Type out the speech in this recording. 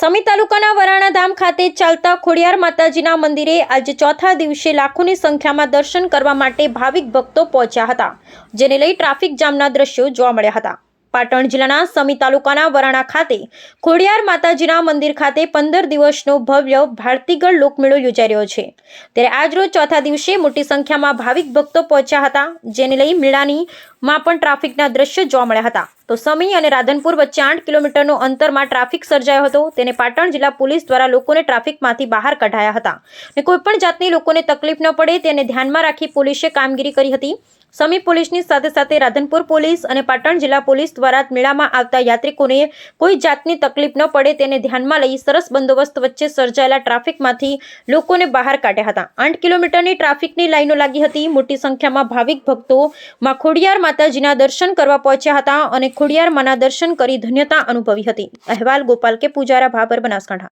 સમી તાલુકાના વરાણા ધામ ખાતે ચાલતા ખોડિયાર માતાજીના મંદિરે આજે ચોથા દિવસે લાખોની સંખ્યામાં દર્શન કરવા માટે ભાવિક ભક્તો પહોંચ્યા હતા, જેને લઈ ટ્રાફિક જામના દ્રશ્યો જોવા મળ્યા હતા. પાટણ જિલ્લાના સમી તાલુકાના વરાણા ખાતે ખોડિયાર માતાજીના મંદિર ખાતે પંદર દિવસનો ભવ્ય ભારતીગળ લોકમેળો યોજાઈ રહ્યો છે. ત્યારે આજરોજ ચોથા દિવસે મોટી સંખ્યામાં ભાવિક ભક્તો પહોંચ્યા હતા, જેને લઈ મેળાની માં પણ ટ્રાફિકના દ્રશ્યો જોવા મળ્યા હતા. તો સમી અને રાધનપુર વચ્ચે આઠ કિલોમીટરનો અંતરમાં ટ્રાફિક સર્જાયો હતો. તેને પાટણ જિલ્લા પોલીસ દ્વારા લોકોને ટ્રાફિકમાંથી બહાર કઢાયા હતા. અને કોઈપણ જાતની લોકોને તકલીફ ન પડે તેને ધ્યાનમાં રાખી પોલીસે કામગીરી કરી હતી. સમી પોલીસની સાથે સાથે રાધનપુર પોલીસ અને પાટણ જિલ્લા પોલીસ દ્વારા મેળામાં આવતા યાત્રિકોને કોઈ જાતની તકલીફ ન પડે તેને ધ્યાનમાં લઈ સરસ બંદોબસ્ત વચ્ચે સર્જાયેલા ટ્રાફિકમાંથી લોકોને બહાર કાઢ્યા હતા. આઠ કિલોમીટરની ટ્રાફિકની લાઈનો લાગી હતી. મોટી સંખ્યામાં ભાવિક ભક્તો માં ખોડિયાર માતાજીના દર્શન કરવા પહોંચ્યા હતા અને ખોડિયાર માના દર્શન કરી ધન્યતા અનુભવી હતી. અહેવાલ ગોપાલ કે પૂજારા ભાબર બનાસકાંઠા.